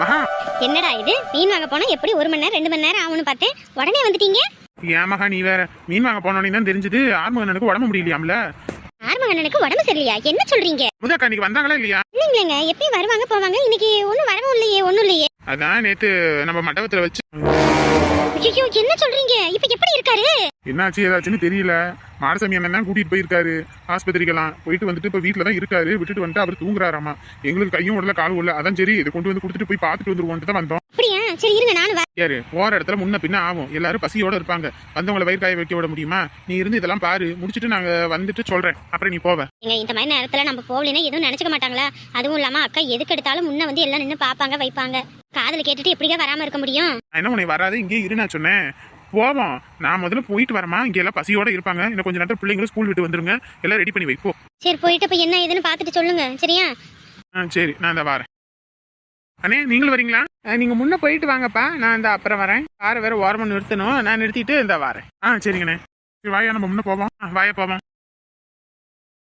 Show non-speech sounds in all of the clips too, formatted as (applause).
மகா. என்னடா இது? மீன் வாங்க போனா எப்படி ஒரு மணி நேரம் ரெண்டு மணி நேரம் ஆகும்னு பார்த்தேன்? உடனே வந்துட்டீங்க? ஏன் மகா நீ வேற மீன் வாங்க போனோன்னு தான் தெரிஞ்சது. ஆறுமுகனுக்கு உடம்பு முடியலையாம்ல? ஆறுமகண்ணனுக்கு உடம்பு சரியில்லையா? என்ன சொல்றீங்க? முதக்கா இன்னைக்கு வந்தாங்களா இல்லையா? இல்லைங்களேங்க எப்பயும் வருவாங்க போவாங்க. இன்னைக்கு ஒன்றும் வரவும் இல்லையே ஒன்றும் இல்லையே. அதான் நேத்து நம்ம மண்டபத்துல வச்சு ஐயோ என்ன சொல்றீங்க? இப்ப எப்படி இருக்காரு? என்னாச்சு ஏதாச்சுன்னு தெரியல. மாரசாமி அண்ணன் தான் கூட்டிட்டு போயிருக்காரு. ஆஸ்பத்திரிக்கெல்லாம். போயிட்டு வந்துட்டு இப்ப வீட்டில் தான் இருக்காரு. விட்டுட்டு வந்துட்டு அவர் தூங்குறாராமா. எங்களுக்கு கையும் உடல கால் உள்ள அதான் சரி இதை கொண்டு வந்து கொடுத்துட்டு போய் பார்த்துட்டு வந்துருவோன்ட்டு தான் வந்தோம். அப்படியா? சரி இருங்க நானும் யாரு? போற இடத்துல முன்ன பின்ன ஆகும். எல்லாரும் பசியோட இருப்பாங்க. வந்தவங்களை வயிறு காய வைக்க விட முடியுமா? நீ இருந்து இதெல்லாம் பாரு. முடிச்சிட்டு நாங்க வந்துட்டு சொல்றேன். அப்புறம் நீ போவ. ஏங்க இந்த மாதிரி நேரத்துல நம்ம போகலைன்னா எதுவும் நினைச்சுக்க மாட்டாங்களா? அதுவும் இல்லாம அக்கா எதுக்கு எடுத்தாலும் முன்ன வந்து எல்லாம் நின்று பாப்பாங்க வைப்பாங்க. காதுல கேட்டுட்டு எப்படிங்க வராம இருக்க முடியும்? என்ன உன்னை வராது இங்கே இரு நான் சொன்னேன். போவோம். நான் முதல்ல போயிட்டு வரமா இங்க எல்லாம் பசியோட இருப்பாங்க. இன்னும் கொஞ்ச நேரத்துல பிள்ளைங்களும் ஸ்கூல் விட்டு வந்துருங்க. எல்லாம் ரெடி பண்ணி வைப்போ சரி போயிட்டு இப்ப என்ன ஏதுன்னு பார்த்துட்டு சொல்லுங்க. சரியா? ஆ சரி. நான் இந்த வரேன். அண்ணே நீங்களும் வரீங்களா? நீங்க முன்ன போயிட்டு வாங்கப்பா. நான் இந்த அப்புறம் வரேன். காரை வேற ஓரமா நிறுத்தணும். நான் நிறுத்திட்டு இந்த வரேன். ஆ சரிங்கண்ணே. சரி வாயா நம்ம முன்ன போவோம். ஆ, வாயா போவோம்.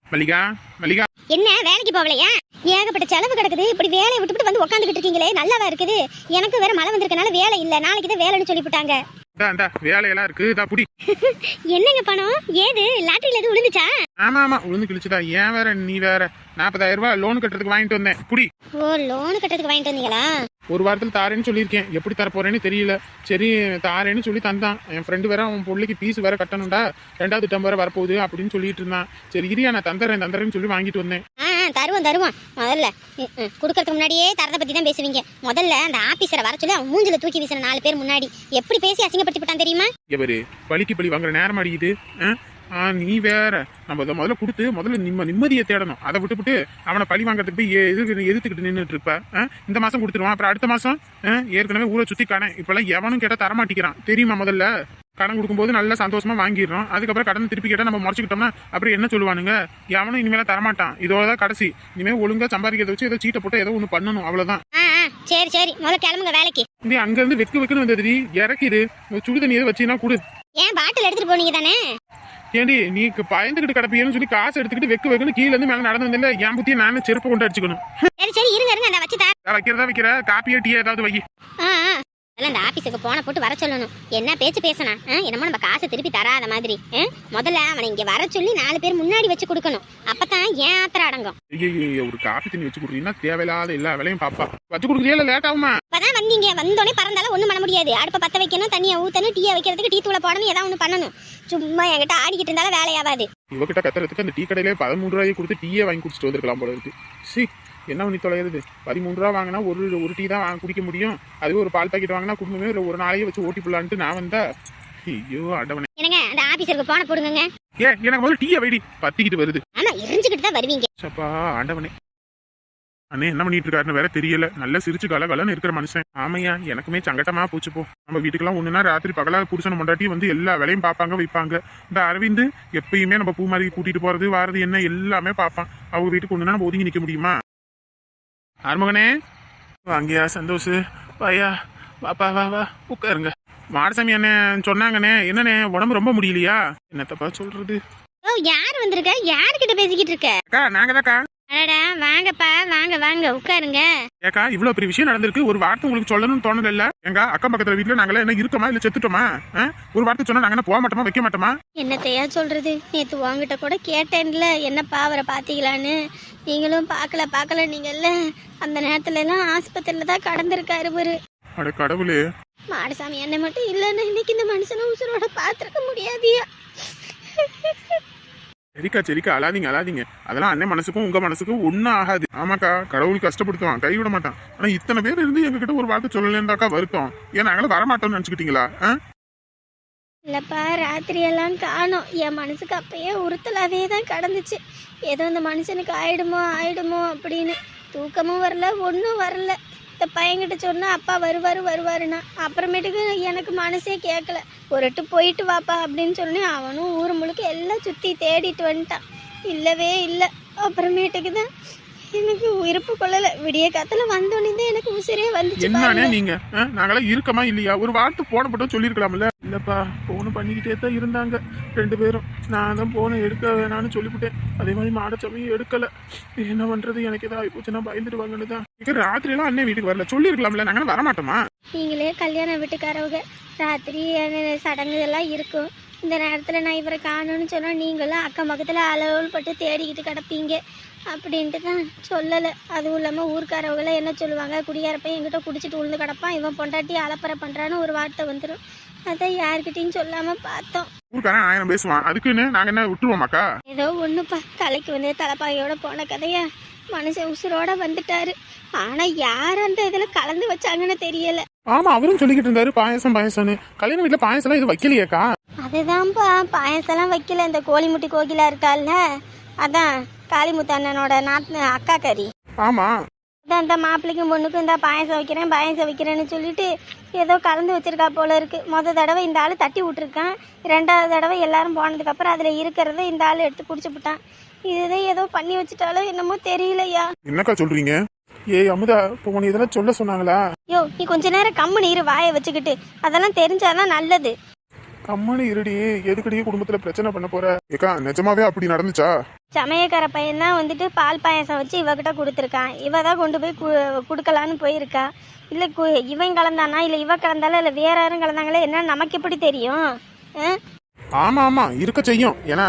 மல்லிகா மல்லிகா. என்ன வேலைக்கு போகலையா? ஏகப்பட்ட செலவு கிடக்குது. இப்படி வேலையை விட்டுவிட்டு வந்து உட்காந்துக்கிட்டு இருக்கீங்களே. நல்லாவா இருக்குது? எனக்கு வேற மழை வந்திருக்கனால வேலை இல்ல. நாளைக்கு தான் வேலைன்னு சொல்லிவிட்டாங்க. வேலையெல்லாம் இருக்கு. இதா புடி. (laughs) என்னங்க பணம்? ஏது? லாட்டரியில எதுவும் விழுந்துச்சா? ஆமா ஆமா உளுந்து கிழிச்சுதா ஏன் வேற நீ வேற. நாற்பதாயிரம் ரூபாய் லோன் கட்டுறதுக்கு வாங்கிட்டு வந்தேன். புடி. ஓ லோனு கட்டுறதுக்கு வாங்கிட்டு வந்தீங்களா? ஒரு வாரத்தில் தாரேன்னு சொல்லியிருக்கேன். எப்படி தர போறேன்னு தெரியல. சரி தாரேன்னு சொல்லி தந்தான். என் ஃப்ரெண்டு வேற அவன் பிள்ளைக்கு ஃபீஸ் வேற கட்டணும்டா. ரெண்டாவது டம் வேற வரப்போகுது அப்படின்னு சொல்லிட்டு இருந்தான். சரி இரியா நான் தந்துறேன் தந்துறேன்னு சொல்லி வாங்கிட்டு வந்தேன். தருவோம் தருவோம். முதல்ல கொடுக்கறதுக்கு முன்னாடியே தரதை பத்தி தான் பேசுவீங்க. முதல்ல அந்த ஆபீசரை வர சொல்லி அவன் மூஞ்சில தூக்கி வீசின நாலு பேர் முன்னாடி. எப்படி பேசி அசிங்கப்படுத்தி விட்டான் தெரியுமா? எவரு பலிக்கு பலி வாங்குற நேரம் அடிக்குது. ஆ? நீ வேற. நம்ம அதை முதல்ல கொடுத்து முதல்ல நிம்ம நிம்மதியை தேடணும். அதை விட்டுவிட்டு அவனை பழி வாங்குறதுக்கு போய் எது எதிர்த்துக்கிட்டு நின்றுட்டு இருப்ப? இந்த மாசம் கொடுத்துருவான். அப்புறம் அடுத்த மாசம் ஆ? ஏற்கனவே ஊரை சுத்தி கடன் இப்பெல்லாம் எவனும் கேட்டா தரமாட்டிக்கிறான் தெரியுமா முதல்ல? கடன் கொடுக்கும்போது நல்லா சந்தோஷமா வாங்கிடுறோம். அதுக்கப்புறம் கடன் திருப்பி கேட்டா நம்ம முறைச்சிக்கிட்டோம்னா அப்புறம் என்ன சொல்லுவானுங்க? எவனும் இனிமேல தரமாட்டான். இதோட தான் கடைசி. இனிமேல் ஒழுங்கா சம்பாதிக்கிறத வச்சு ஏதோ சீட்டை போட்டு ஏதோ ஒன்று பண்ணணும். ஆ சரி சரி. முதல்ல கிளம்புங்க வேலைக்கு. இப்படி அங்க இருந்து வெக்கு வெக்குன்னு வந்தது இறக்கிடு. சுடு தண்ணி எதை வச்சீங்கன்னா கொடு. ஏன் பாட்டில் எடுத்துட்டு போனீங்க தானே ஏண்டி நீ பயந்துகிட்டு கிடப்பியன்னு சொல்லி காசு எடுத்துக்கிட்டு வெக்கு வெக்குன்னு கீழ இருந்து மேல நடந்து வந்தில்ல என் புத்திய நானே செருப்பு கொண்டு அடிச்சுக்கணும். சரி சரி இருங்க இருங்க நான் வச்சு தரேன் வைக்கிறதா வைக்கிற? காப்பியோ டீ ஏதாவது வை. ஆ ஆ அதெல்லாம் இந்த ஆபீஸுக்கு போன போட்டு வர சொல்லணும். என்ன பேச்சு ஆ, என்னமோ நம்ம காசை திருப்பி தராத மாதிரி? முதல்ல அவனை இங்க வர சொல்லி நாலு பேர் முன்னாடி வச்சு கொடுக்கணும். அப்பதான் ஏன் ஆத்திரம் அடங்கும்? ஒரு காப்பி தண்ணி வச்சு கொடுத்தீங்கன்னா தேவையில்லாத எல்லா வேலையும் பாப்பா. வச்சு கொடுக்குறியா இல்ல லேட் ஆகுமா? இப்பதான் வந்தீங்க. வந்தோடனே பறந்தாலும் ஒண்ணும் பண்ண முடியாது. அடுப்ப பத்த வைக்கணும் தண்ணியை ஊத்தணும் டீயை வைக்கிறதுக்கு டீ தூளை போடணும் ஏதாவது ஒண்ணு பண்ணணும். சும்மா என்கிட்ட ஆடிக்கிட்டு இருந்தாலும் வேலையாவாது இவகிட்ட கத்துறதுக்கு அந்த டீ கடையிலே பதிமூன்று ரூபாய் கொடுத்து டீயே வாங்கி குடிச்சிட்டு வந்திருக்கலாம் போல இருக்கு. சி என்ன பண்ணி தொலைகிறது பதிமூணு ரூபா வாங்கினா ஒரு ஒரு டீ தான் வாங்க குடிக்க முடியும். அதுவே ஒரு பால் பாக்கெட் வாங்கினா குடும்பமே ஒரு ஒரு நாளையே வச்சு ஓட்டி போடலான்ட்டு நான் வந்தா. ஐயோ அடவனே. என்னங்க அந்த ஆபீஸருக்கு போன போடுங்க ஏ எனக்கு முதல்ல டீயை வைடி. பத்திக்கிட்டு வருது. ஆமா எரிஞ்சுக்கிட்டு தான் வருவீங்க. சப்பா ஆண்டவனே அண்ணே என்ன பண்ணிட்டு இருக்காருன்னு வேற தெரியல. நல்ல சிரிச்சு கலகலன்னு இருக்கிற மனுஷன். ஆமையா எனக்குமே சங்கட்டமா போச்சு போ. நம்ம வீட்டுக்கெல்லாம் ஒண்ணுனா ராத்திரி பகலா புருஷனை முண்டாட்டி வந்து எல்லா வேலையும் பார்ப்பாங்க வைப்பாங்க. இந்த அரவிந்த் எப்பயுமே நம்ம பூ மாதிரி கூட்டிட்டு போறது வாரது என்ன எல்லாமே பார்ப்பான் அவங்க வீட்டுக்கு ஒண்ணுனா நம்ம ஒதுங்கி நிக்க முடியுமா? ஆறுமுகனே. வாங்கியா சந்தோஷ். வாயா வாப்பா வா வா உட்காருங்க. மாடசாமி அண்ணன் சொன்னாங்கண்ணே. என்னண்ணே உடம்பு ரொம்ப முடியலையா? என்னத்தப்பா சொல்றது? ஓ யார் வந்திருக்க? யார்கிட்ட பேசிக்கிட்டு இருக்க? அக்கா நாங்கதாக்கா. அடடா வாங்கப்பா வாங்க வாங்க உட்காருங்க. ஏக்கா இவ்வளவு பெரிய விஷயம் நடந்திருக்கு. ஒரு வார்த்தை உங்களுக்கு சொல்லணும்னு தோணல இல்ல எங்க அக்கம் பக்கத்துல வீட்டுல நாங்களே என்ன இருக்கோமா? இல்ல செத்துட்டோமா? ஒரு வார்த்தை சொன்னா நாங்க என்ன போக மாட்டோமா வைக்க மாட்டோமா? என்னத்தையா சொல்றது? நேத்து உங்ககிட்ட கூட கேட்டேன்ல. என்னப்பா அவரை பாத்தீங்களான்னு. நீங்களும் பார்க்கல பார்க்கல. நீங்கல்ல அந்த நேரத்துல எல்லாம் ஆஸ்பத்திரியில தான் கடந்திருக்காரு இவரு. அட கடவுளே. மாடசாமி என்ன மட்டும் இல்லைன்னு இன்னைக்கு இந்த மனுஷனை உசுரோட பார்த்துருக்க முடியாதியா? சரிக்கா சரிக்கா. அழாதீங்க அழாதீங்க. அதெல்லாம் அண்ணன் மனசுக்கும் உங்க மனசுக்கும் ஒன்னும் ஆகாது. ஆமாக்கா கடவுள் கஷ்டப்படுத்துவான் கைவிட மாட்டான். ஆனா இத்தனை பேர் இருந்து எங்க கிட்ட ஒரு வார்த்தை சொல்லலன்றாக்கா வருத்தம். ஏன் நாங்களும் வரமாட்டோம்னு நினைச்சுக்கிட்டீங்களா? இல்லப்பா ராத்திரியெல்லாம் காணும். காணோம் என் மனசுக்கு அப்பயே உறுத்தலாவே தான் கடந்துச்சு. ஏதோ இந்த மனுஷனுக்கு ஆயிடுமோ ஆயிடுமோ அப்படின்னு தூக்கமும் வரல ஒன்றும் வரல. இந்த பையன்கிட்ட சொன்னா அப்பா வருவாரு வருவாருன்னா. அப்புறமேட்டுக்கு எனக்கு மனசே கேட்கல ஒருட்டு போயிட்டு வாப்பா அப்படின்னு சொன்னேன் அவனும் ஊர் முழுக்க எல்லாம் சுற்றி தேடிட்டு வந்துட்டான். இல்லவே இல்லை. அப்புறமேட்டுக்கு தான் எனக்கு உயிர்ப்பு கொள்ளலை. விடிய காத்துல வந்தோடனே எனக்கு உசிரே வந்துச்சு என்னண்ணே. நீங்க? நாங்களாம் இருக்கமா இல்லையா? ஒரு வார்த்தை போடப்பட்டோம் சொல்லியிருக்கலாம்ல. இல்லப்பா போன் பண்ணிக்கிட்டே தான் இருந்தாங்க. ரெண்டு பேரும். நான் தான் போனை எடுக்க வேணாம்னு சொல்லிவிட்டேன். அதே மாதிரி மாடச்சமையும் எடுக்கல. என்ன பண்றது? எனக்கு ஏதாவது போச்சுன்னா பயந்துடுவாங்கன்னு தான். இங்க ராத்திரி எல்லாம் அண்ணன் வீட்டுக்கு வரல. சொல்லியிருக்கலாம்ல. நாங்க வரமாட்டோமா நீங்களே கல்யாண வீட்டுக்காரவங்க. ராத்திரி சடங்கு எல்லாம் இருக்கும். இந்த நேரத்தில் நான் இவரை காணும்னு சொன்னால் நீங்களும் அக்கம் பக்கத்தில் அளவுள் பட்டு தேடிக்கிட்டு கிடப்பீங்க. அப்படின்ட்டு தான் சொல்லலை. அதுவும் இல்லாமல் ஊர்க்காரவங்களாம் என்ன சொல்லுவாங்க? குடியாரப்பையும் என்கிட்ட குடிச்சிட்டு உளுந்து கிடப்பான். இவன் பொண்டாட்டி அலப்பறை பண்ணுறான்னு ஒரு வார்த்தை வந்துடும் அதான் யார்கிட்டையும் சொல்லாமல் பார்த்தோம். ஊருக்காரன் ஆயிரம் பேசுவான். அதுக்குன்னு நாங்க என்ன விட்டுருவோமாக்கா ஏதோ ஒன்றுப்பா தலைக்கு வந்து தலைப்பாயோட போன கதையா? மனுஷன் உசுரோட வந்துட்டாரு. ஆனால் யார் அந்த இதில் கலந்து வச்சாங்கன்னு தெரியல. ஆமா அவரும் சொல்லிக்கிட்டு இருந்தாரு பாயசம் பாயசம்னு. கல்யாண வீட்டுல பாயசம் எதுவும் வைக்கலையேக்கா? அதுதான்ப்பா. பாயசம்லாம் வைக்கல. இந்த கோழிமுட்டி கோகிலா இருக்கால்ல அதான். காளிமுத்து அண்ணனோட நாத் அக்கா கறி. ஆமா. அதான் இந்த மாப்பிள்ளைக்கும் பொண்ணுக்கும் இந்த பாயசம் வைக்கிறேன் பாயசம் வைக்கிறேன்னு சொல்லிட்டு ஏதோ கலந்து வச்சிருக்கா போல இருக்கு. முத தடவை இந்த ஆள் தட்டி விட்டுருக்கான். ரெண்டாவது தடவை எல்லாரும் போனதுக்கப்புறம் அதில் இருக்கிறத இந்த ஆள் எடுத்து குடிச்சு விட்டான். இதுதான் ஏதோ பண்ணி வச்சுட்டாலோ என்னமோ தெரியலையா? என்னக்கா சொல்றீங்க? ஏய் அமுதா இப்போ உனக்கு இதெல்லாம் சொல்ல சொன்னாங்களா? யோ நீ கொஞ்ச நேரம் கம்மு நீர் வாயை வச்சுக்கிட்டு. அதெல்லாம் தெரிஞ்சாதான் நல்லது. கம்மனு இருடி. எதுக்கடியே குடும்பத்துல பிரச்சனை பண்ண போற? ஏக்கா நிஜமாவே அப்படி நடந்துச்சா? சமயக்கார பையன் தான் வந்துட்டு பால் பாயாசம் வச்சு இவகிட்ட கொடுத்துருக்கான். இவ தான் கொண்டு போய் கு- கொடுக்கலான்னு போயிருக்கா. இல்லை கு- இவன் கலந்தானா? இல்லை இவ கலந்தாலும் இல்லை வேற யாரும் கலந்தாங்களே? என்ன நமக்கு எப்படி தெரியும்? ஆமாம் ஆமாம் இருக்க செய்யும். ஏன்னா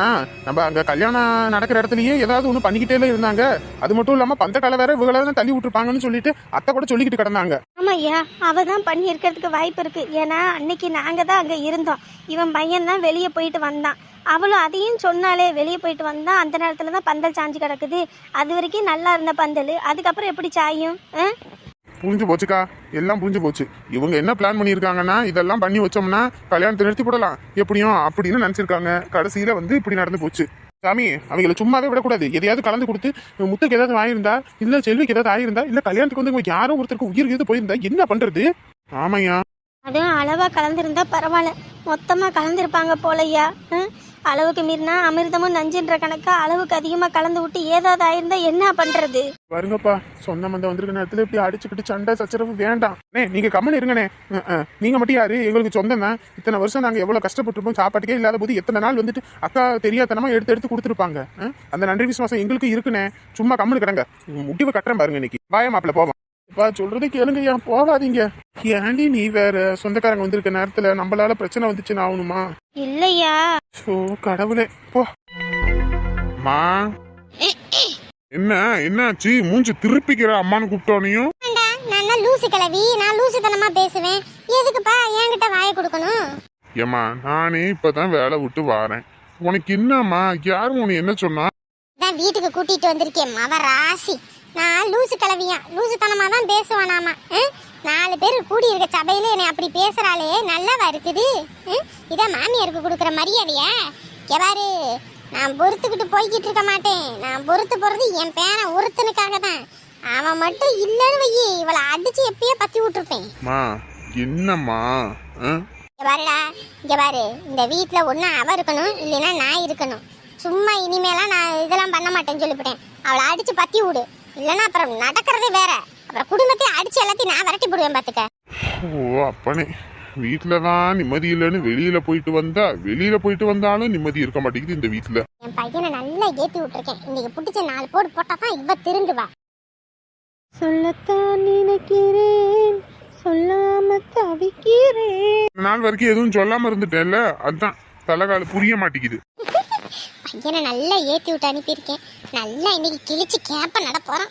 நம்ம அங்கே கல்யாணம் நடக்கிற இடத்துலயே ஏதாவது ஒன்று பண்ணிக்கிட்டே இருந்தாங்க. அது மட்டும் இல்லாமல் பந்த கால வேற இவங்கள தான் தள்ளி விட்டுருப்பாங்கன்னு சொல்லிட்டு அத்தை கூட சொல்லிக்கிட்டு கிடந்தாங்க. ஆமாம் ஐயா அவ தான் பண்ணி இருக்கிறதுக்கு வாய்ப்பு இருக்கு. ஏன்னா அன்னைக்கு நாங்கள் தான் அங்கே இருந்தோம். இவன் பையன் தான் வெளியே போயிட்டு வந்தான். அவளும் அதையும் சொன்னாலே வெளியே போயிட்டு வந்தா அந்த நேரத்தில் தான் பந்தல் சாஞ்சு கிடக்குது. அது வரைக்கும் நல்லா இருந்த பந்தல். அதுக்கப்புறம் எப்படி சாயும்? ஆ? புரிஞ்சு போச்சுக்கா. எல்லாம் புரிஞ்சு போச்சு. இவங்க என்ன பிளான் பண்ணியிருக்காங்கன்னா இதெல்லாம் பண்ணி வச்சோம்னா கல்யாணத்தை நிறுத்தி போடலாம். எப்படியும் அப்படின்னு நினச்சிருக்காங்க. கடைசியில் வந்து இப்படி நடந்து போச்சு. சாமி அவங்கள சும்மாவே விடக்கூடாது. எதையாவது கலந்து கொடுத்து முத்துக்கு ஏதாவது ஆயிருந்தா இல்லை செல்விக்கு ஏதாவது ஆயிருந்தா இல்லை கல்யாணத்துக்கு வந்து இவங்க யாரோ ஒருத்தருக்கு உயிர் எது போயிருந்தா என்ன பண்ணுறது ஆமாய்யா அதுவும் அளவாக கலந்துருந்தா பரவாயில்ல. மொத்தமாக கலந்துருப்பாங்க போலையா அளவுக்கு மீறினா அமிர்தமும் நஞ்சுன்ற கணக்கா அளவுக்கு அதிகமா கலந்து விட்டு ஏதாவது ஆயிருந்தா என்ன பண்றது? வருங்கப்பா. சொந்த மந்த வந்திருக்க நேரத்துல இப்படி அடிச்சுக்கிட்டு சண்டை சச்சரவு வேண்டாம். அண்ணே நீங்க கம்மன் இருங்கண்ணே. அஹ், அஹ். நீங்க மட்டும் யாரு? எங்களுக்கு சொந்தம் தான். இத்தனை வருஷம் நாங்க எவ்வளவு கஷ்டப்பட்டிருப்போம். சாப்பாட்டுக்கே இல்லாத போது எத்தனை நாள் வந்துட்டு அக்கா தெரியாதனமா எடுத்து எடுத்து கொடுத்துருப்பாங்க. அஹ்? அந்த நன்றி விசுவாசம் எங்களுக்கு இருக்குண்ணே. சும்மா கம்முனு கிடங்க. முடிவு கட்டுறேன் பாருங்க இன்னைக்கு. வாய மாப்பிள்ள போவோம். இப்பா சொல்றது கேளுங்க ஏன் போகாதீங்க? ஏன்டி நீ வேற சொந்தக்காரங்க வந்திருக்க நேரத்துல நம்மளால பிரச்சனை வந்துச்சுன்னு ஆகணுமா? இல்லையா? ஓ கடவுளே போ. மா. என்ன என்னாச்சு? மூஞ்சி திருப்பிக்கிற அம்மான்னு கூப்பிட்டோனையும் நான் லூசு கிளவி நான் லூசுத்தனமா பேசுவேன். எதுக்குப்பா என்கிட்ட வாயை கொடுக்கணும்? ஏம்மா நானே இப்பதான் வேலை விட்டு வாரேன். உனக்கு என்னம்மா? யாரும் உனக்கு என்ன சொன்னா? வீட்டுக்கு கூட்டிட்டு வந்திருக்கேன் மவ ராசி. நான் லூசு கிளவியா லூசுத்தனமா தான் பேசுவானாமா ஹம்? நாலு பேர் கூடி இருக்க சபையில என்னை அப்படி பேசுறாளே நல்லவா இருக்குது? இதான் மாமியாருக்கு கொடுக்குற மரியாதையா? எவாரு நான் பொறுத்துக்கிட்டு போய்கிட்டு இருக்க மாட்டேன். நான் பொறுத்து போறது என் பேரன் ஒருத்தனுக்காக தான் அவன் மட்டும் இல்லைன்னு வையி இவளை அடிச்சு எப்பயோ பத்தி விட்டுருப்பேன். என்னம்மா? இங்க பாருடா இங்க பாரு இந்த வீட்ல ஒண்ணு அவ இருக்கணும் இல்லைன்னா நான் இருக்கணும். சும்மா இனிமேலாம் நான் இதெல்லாம் பண்ண மாட்டேன்னு சொல்லிவிட்டேன். அவளை அடிச்சு பத்தி விடு. இல்லைன்னா அப்புறம் நடக்கிறதே வேற. அப்புறம் குடும்பத்தையும் அடிச்சு எல்லாத்தையும் நான் விரட்டி போடுவேன் பாத்துக்க. ஓ அப்பனே. வீட்டுல தான் நிம்மதி இல்லைன்னு வெளியில போயிட்டு வந்தா வெளியில போயிட்டு வந்தாலும் நிம்மதி இருக்க மாட்டேங்குது இந்த வீட்டுல என் பையனை நல்லா ஏத்தி விட்டுருக்கேன். இன்னைக்கு பிடிச்ச நாலு போடு போட்டா தான் இவ திருந்துவா சொல்லத்தான் நினைக்கிறேன். சொல்லாம தவிக்கிறேன். இந்த நாள் வரைக்கும் எதுவும் சொல்லாம இருந்துட்டேன்ல. அதான் தலைகால புரிய மாட்டேங்குது. (laughs) பையனை நல்லா ஏத்தி விட்டு அனுப்பியிருக்கேன். நல்லா இன்னைக்கு கிழிச்சு கேப்ப நட போறான்.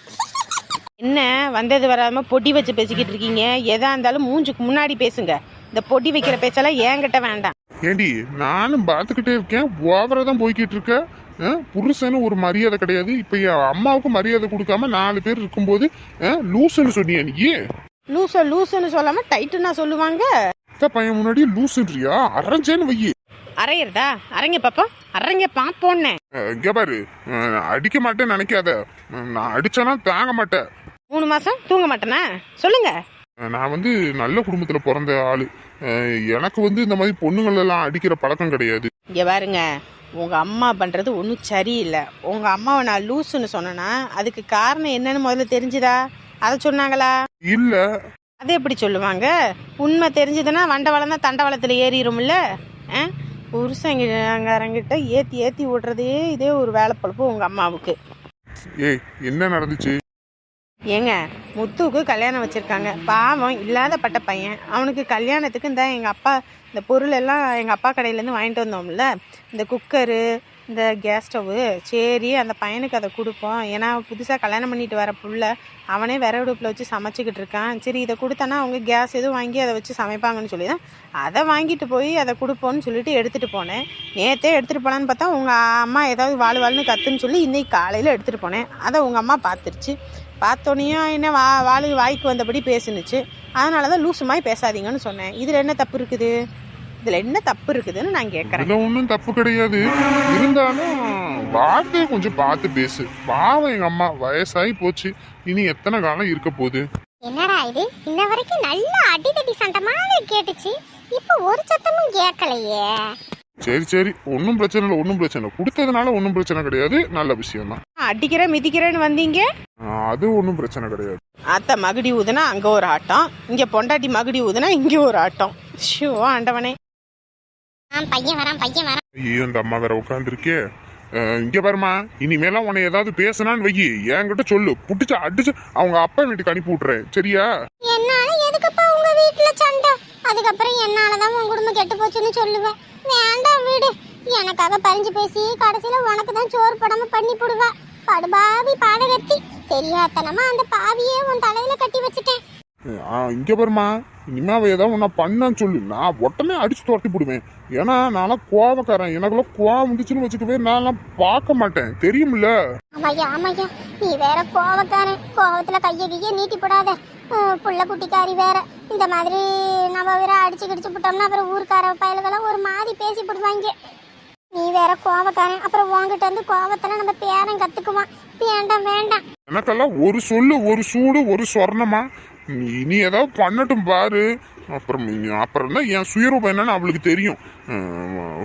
என்ன வந்தது வராம பொடி வச்சு பேசிக்கிட்டு இருக்கீங்க? எதா இருந்தாலும் மூஞ்சுக்கு முன்னாடி பேசுங்க. இந்த பொடி வைக்கிற பேச்செல்லாம் என்கிட்ட வேண்டாம். ஏண்டி நானும் பார்த்துக்கிட்டே இருக்கேன். ஓவரா தான் போய்கிட்டு இருக்க. ஆ, புருஷன்னு ஒரு மரியாதை கிடையாது. இப்ப என் அம்மாவுக்கு மரியாதை கொடுக்காம நாலு பேர் இருக்கும்போது லூசுன்னு சொன்னியா நீ. லூச லூசுன்னு சொல்லாம டைட்டுன்னா சொல்லுவாங்க. பையன் முன்னாடி லூசுன்றியா? அரைஞ்சேன்னு வையி. அரையிறதா அரைங்க பாப்பா அரைங்க பாப்போன்னே இங்க பாரு. அடிக்க மாட்டேன்னு நினைக்காத. நான் அடிச்சேன்னா தாங்க மாட்டேன். மூணு மாசம் தூங்க மாட்டேனா? சொல்லுங்க. நான் வந்து நல்ல குடும்பத்துல பிறந்த ஆளு. எனக்கு வந்து இந்த மாதிரி பொண்ணுங்கள் எல்லாம் அடிக்கிற பழக்கம் கிடையாது. இங்க பாருங்க. உங்க அம்மா பண்றது ஒன்றும் சரியில்லை. உங்க அம்மாவை நான் லூசுன்னு சொன்னேன்னா அதுக்கு காரணம் என்னன்னு முதல்ல தெரிஞ்சுதா? அதை சொன்னாங்களா? இல்ல. அது எப்படி சொல்லுவாங்க? உண்மை தெரிஞ்சதுன்னா வண்டவளம் தான் தண்டவாளத்தில் ஏறிடும்ல. ஆ புருஷங்காரங்கிட்ட ஏற்றி ஏற்றி விடுறதே இதே ஒரு வேலை பொழப்பு உங்கள் அம்மாவுக்கு. ஏய் என்ன நடந்துச்சு? ஏங்க முத்துவுக்கு கல்யாணம் வச்சுருக்காங்க. பாவம் இல்லாத பட்ட பையன். அவனுக்கு கல்யாணத்துக்கு இந்த எங்கள் அப்பா இந்த பொருள் எல்லாம் எங்கள் அப்பா கடையிலேருந்து வாங்கிட்டு வந்தோம்ல. இந்த குக்கரு இந்த கேஸ் ஸ்டவ்வு சரி அந்த பையனுக்கு அதை கொடுப்போம். ஏன்னா புதுசாக கல்யாணம் பண்ணிட்டு வர புள்ள அவனே விறகு அடுப்பில் வச்சு சமைச்சிக்கிட்டு இருக்கான். சரி இதை கொடுத்தனா அவங்க கேஸ் எதுவும் வாங்கி அதை வச்சு சமைப்பாங்கன்னு சொல்லி தான் அதை வாங்கிட்டு போய் அதை கொடுப்போன்னு சொல்லிட்டு எடுத்துகிட்டு போனேன். நேற்றே எடுத்துகிட்டு போனான்னு பார்த்தா உங்கள் அம்மா ஏதாவது வாழ் வாழ்னு கத்துன்னு சொல்லி இன்றைக்கி காலையில் எடுத்துகிட்டு போனேன். அதை உங்கள் அம்மா பார்த்துருச்சு. பார்த்தோன்னையும் என்ன வா வாழு வாய்க்கு வந்தபடி பேசுனுச்சு. அதனால தான் லூசுமாய் பேசாதீங்கன்னு சொன்னேன். இதில் என்ன தப்பு இருக்குது? இதில் என்ன தப்பு இருக்குதுன்னு நான் கேட்குறேன் அதுல ஒன்றும் தப்பு கிடையாது. இருந்தாலும் வார்த்தையை கொஞ்சம் பார்த்து பேசு. பாவம் எங்க அம்மா வயசாகி போச்சு. இனி எத்தனை காலம் இருக்க போகுது? என்னடா இது? இன்ன வரைக்கும் நல்ல அடிதடி சண்டை மாதிரி கேட்டுச்சு. இப்போ ஒரு சத்தமும் கேட்கலையே. சரி சரி. ஒன்றும் பிரச்சனை இல்லை ஒன்றும் பிரச்சனை இல்லை. கொடுத்ததுனால ஒன்றும் பிரச்சனை கிடையாது. நல்ல விஷயம் தான். அடிக்கிற மிதிக்கிறேன்னு வந்தீங்க? அது ஒன்றும் பிரச்சனை கிடையாது. அத்தை மகுடி ஊதுனா அங்கே ஒரு ஆட்டம். இங்கே பொண்டாட்டி மகுடி ஊதுனா இங்கே ஒரு ஆட்டம். ஷோ ஆண்டவனே. ஆ பையன் வரான் பையன் வரான். ஐயோ இந்த அம்மா வேற உட்காந்துருக்கே இங்க பாருமா இனிமேலாம் உன்னை ஏதாவது பேசினான்னு வை என்கிட்ட சொல்லு. புடிச்சு அடிச்சு அவங்க அப்பா வீட்டுக்கு அனுப்பி விட்டுறேன். சரியா? என்னால எதுக்குப்பா உங்க வீட்டுல சண்டை? அதுக்கப்புறம் என்னாலதான் உன் குடும்பம் கெட்டு போச்சுன்னு சொல்லுவேன் வேண்டாம் வீடு. எனக்காக பறிஞ்சு பேசி கடைசியில உனக்கு தான் சோறு படாம பண்ணி போடுவா. படுபாவி பாடகத்தி. தெரியாதனமா அந்த பாவியே உன் தலையில கட்டி வச்சுட்டேன். இங்க பாருமா இனிமே அவ ஏதாவது ஒன்றா பண்ணான்னு சொல்லு. நான் உடனே அடிச்சு துரத்தி போடுவேன். ஏன்னா நான்லாம் கோவக்காரன். எனக்குலாம் கோவம் வந்துச்சுன்னு வச்சுக்கவே நான்லாம் பார்க்க மாட்டேன். தெரியும்ல? ஆமாய்யா ஆமாய்யா. நீ வேற கோவக்காரன். கோவத்துல கைய கைய நீட்டி போடாத. புள்ள குட்டிக்காரி வேற. இந்த மாதிரி நம்ம வேற அடிச்சு கிடிச்சு போட்டோம்னா அப்புறம் ஊர்க்கார பயலுகெல்லாம் ஒரு மாதிரி பேசி போடுவாங்க. நீ வேற கோவக்காரன். அப்புறம் உன்கிட்ட வந்து கோவத்துல நம்ம பேரன் கத்துக்குவான். வேண்டாம் வேண்டாம். எனக்கெல்லாம் ஒரு சொல்லு ஒரு சூடு ஒரு சொர்ணமா? நீ நீ ஏதாவது பண்ணட்டும் பாரு. அப்புறம் அப்புறம் தான் என் சுயரூபம் என்னன்னு அவளுக்கு தெரியும்.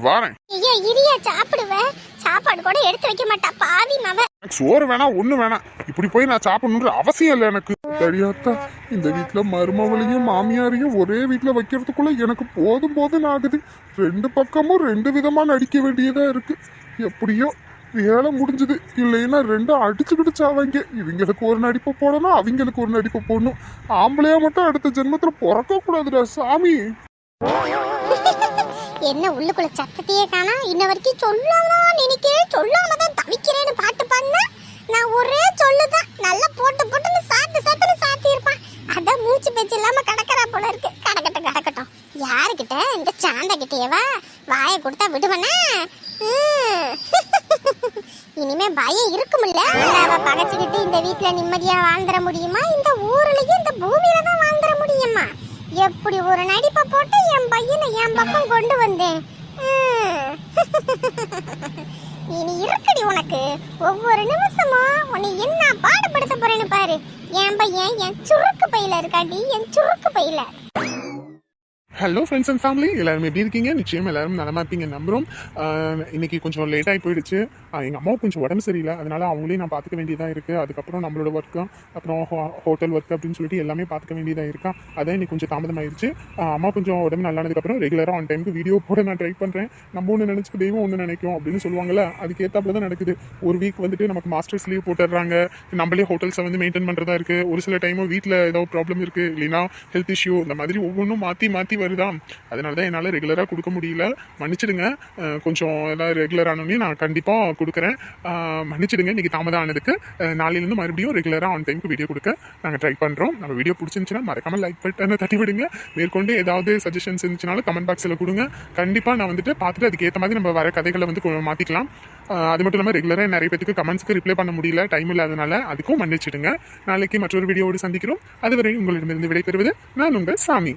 வாரேன். ஐயோ இரியா சாப்பிடுவ. சாப்பாடு கூட எடுத்து வைக்க மாட்டா. பாவி மவ. சோறு வேணாம் ஒண்ணு வேணாம். இப்படி போய் நான் சாப்பிடணுன்ற அவசியம் இல்லை எனக்கு. தெரியாதா இந்த வீட்ல மருமவளையும் மாமியாரையும் ஒரே வீட்ல வைக்கிறதுக்குள்ள எனக்கு போதும் போதும் ஆகுது. ரெண்டு பக்கமும் ரெண்டு விதமா நடிக்க வேண்டியதா இருக்கு. எப்படியோ வேலை முடிஞ்சது. இல்லைன்னா ரெண்டும் அடிச்சுக்கிட்டு சாவாங்க இவங்களுக்கு ஒரு நடிப்பு போடணும் அவங்களுக்கு ஒரு நடிப்பு போடணும். ஆம்பளையா மட்டும் அடுத்த ஜென்மத்துல பிறக்க கூடாதுடா சாமி. (laughs) என்ன உள்ளுக்குள்ள சத்தத்தையே காணா? இன்ன வரைக்கும் சொல்லாமதான் நினைக்கிறேன். சொல்லாம தான் தவிக்கிறேன்னு பாட்டு பாடினா நான் ஒரே சொல்லுதான். நல்லா போட்டு போட்டுன்னு சாத்து சாத்துன்னு சாத்தி இருப்பான் அதான் மூச்சு பேச்சு இல்லாம கடக்கறா போல இருக்கு. கடக்கட்டும் கடக்கட்டும். யாருக்கிட்ட? இந்த சாந்த கிட்டேவா? வாயை கொடுத்தா விடுவனே? (laughs) இனிமே பயம் இருக்குமில்ல அவ பகைச்சுக்கிட்டு இந்த வீட்ல நிம்மதியா வாழ்ந்துட முடியுமா? இந்த ஊர்லயும் இந்த பூமியில தான் வாழ்ந்துட முடியுமா? எப்படி ஒரு நடிப்பை போட்டு என் பையனை என் பக்கம் கொண்டு வந்தேன்? (laughs) இனி இருக்குடி உனக்கு. ஒவ்வொரு நிமிஷமும் உன்னை என்ன பாடுபடுத்த போறேன்னு பாரு. என் பையன் என் சுருக்கு பையில இருக்காடி என் சுருக்கு பையில. ஹலோ ஃப்ரெண்ட்ஸ் அண்ட் ஃபேமிலி எல்லாரும் எப்படி இருக்கீங்க? நிச்சயம் எல்லாரும் நலமா இருப்பீங்க நம்புகிறோம் இன்னைக்கு கொஞ்சம் லேட்டாகி போயிடுச்சு. எங்கள் அம்மாவுக்கு கொஞ்சம் உடம்பு சரியில்லை. அதனால் அவங்களையும் நான் பார்த்துக்க வேண்டியதாக இருக்குது அதுக்கப்புறம் நம்மளோட ஒர்க்கும் அப்புறம் ஹோட்டல் ஒர்க் அப்படின்னு சொல்லிட்டு எல்லாமே பார்த்துக்க வேண்டியதாக இருக்கா? அதான் இன்னைக்கு கொஞ்சம் தாமதமாயிருச்சு. அம்மா கொஞ்சம் உடம்பு நல்லானதுக்கப்புறம் ரெகுலராக ஆன் டைமுக்கு வீடியோ போட நான் ட்ரை பண்ணுறேன் நம்ம ஒன்று நினச்சிக்க தெய்வம் ஒன்று நினைக்கும் அப்படின்னு சொல்லுவாங்கல்ல அதுக்கேற்றாப்புல தான் நடக்குது. ஒரு வீக் வந்துட்டு நமக்கு மாஸ்டர்ஸ் லீவ் போட்டுடுறாங்க. நம்மளே ஹோட்டல்ஸை வந்து மெயின்டைன் பண்ணுறதா இருக்குது ஒரு சில டைமும் வீட்டில் ஏதோ ப்ராப்ளம் இருக்குது இல்லைன்னா ஹெல்த் இஷ்யூ இந்த மாதிரி ஒவ்வொன்றும் மாற்றி மாற்றி வருதா? அதனால தான் என்னால் ரெகுலராக கொடுக்க முடியல. மன்னிச்சிடுங்க. கொஞ்சம் எல்லாம் ரெகுலர் நான் கண்டிப்பாக கொடுக்குறேன். மன்னிச்சிடுங்க இன்னைக்கு தாமதம் ஆனதுக்கு அஹ் நாளையிலேருந்து மறுபடியும் ரெகுலராக ஆன் டைமுக்கு வீடியோ கொடுக்க நாங்கள் ட்ரை பண்ணுறோம் நம்ம வீடியோ பிடிச்சிருந்துச்சுன்னா மறக்காம லைக் பட்டனை தட்டி விடுங்க. மேற்கொண்டு ஏதாவது சஜஷன்ஸ் இருந்துச்சுனாலும் கமெண்ட் பாக்ஸில் கொடுங்க. கண்டிப்பாக நான் வந்துட்டு பார்த்துட்டு அதுக்கேற்ற மாதிரி நம்ம வர கதைகளை வந்து மாற்றிக்கலாம் அது மட்டும் இல்லாமல் ரெகுலராக நிறைய பேத்துக்கு கமெண்ட்ஸ்க்கு ரிப்ளை பண்ண முடியல டைம் இல்லாதனால அதுக்கும் மன்னிச்சிடுங்க. நாளைக்கு மற்றொரு வீடியோவோடு சந்திக்கிறோம். அதுவரை உங்களிடமிருந்து விடைபெறுவது நான் உங்கள் சாமி.